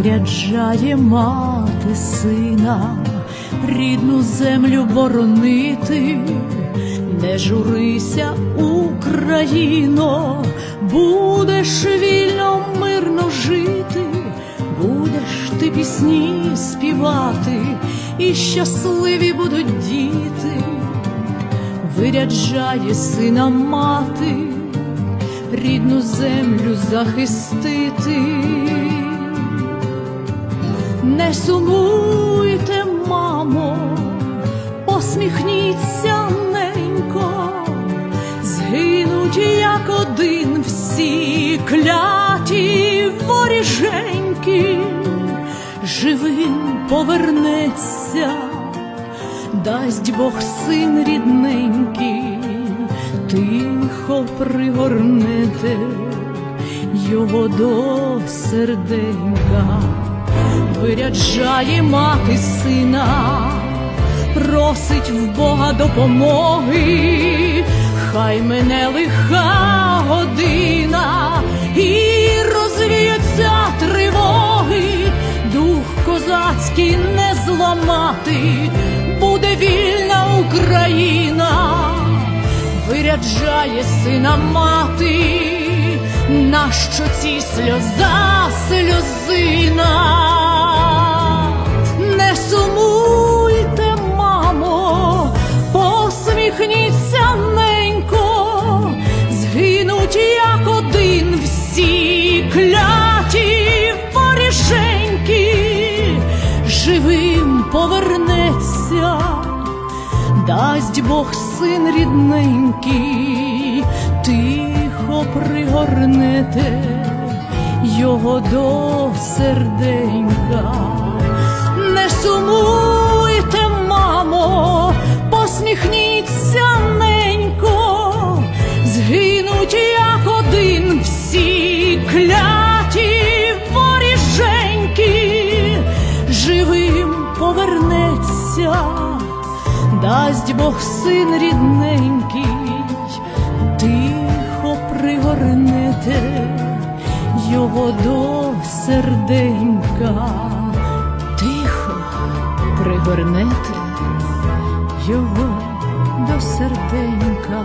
виряджає мати сина, рідну землю боронити, не журися, Україно, будеш вільно, мирно жити, будеш ти пісні співати, і щасливі будуть діти, виряджає сина мати рідну землю захистити. Не сумуйте, мамо, посміхніться ненько, згинуть як один всі кляті воріженьки, живим повернеться, дасть Бог син рідненький. Тихо пригорнете його до серденька, виряджає мати сина, просить в Бога допомоги, хай мене лиха година і розвіються тривоги, дух козацький не зламати, буде вільна Україна. Виряджає сина мати, нащо ці сльоза, сльозина? Не сумуйте, мамо, посміхніться ненько, згинуть як один всі кляті ворішеньки, живим повернеться дасть Бог син рідненький, тихо пригорнете його до серденька. Не сумуйте, мамо, посміхніться ненько, згинуть як один всі кляті воріженьки, живим повернеться дасть Бог син рідненький, його до серденька, тихо пригорнете його до серденька.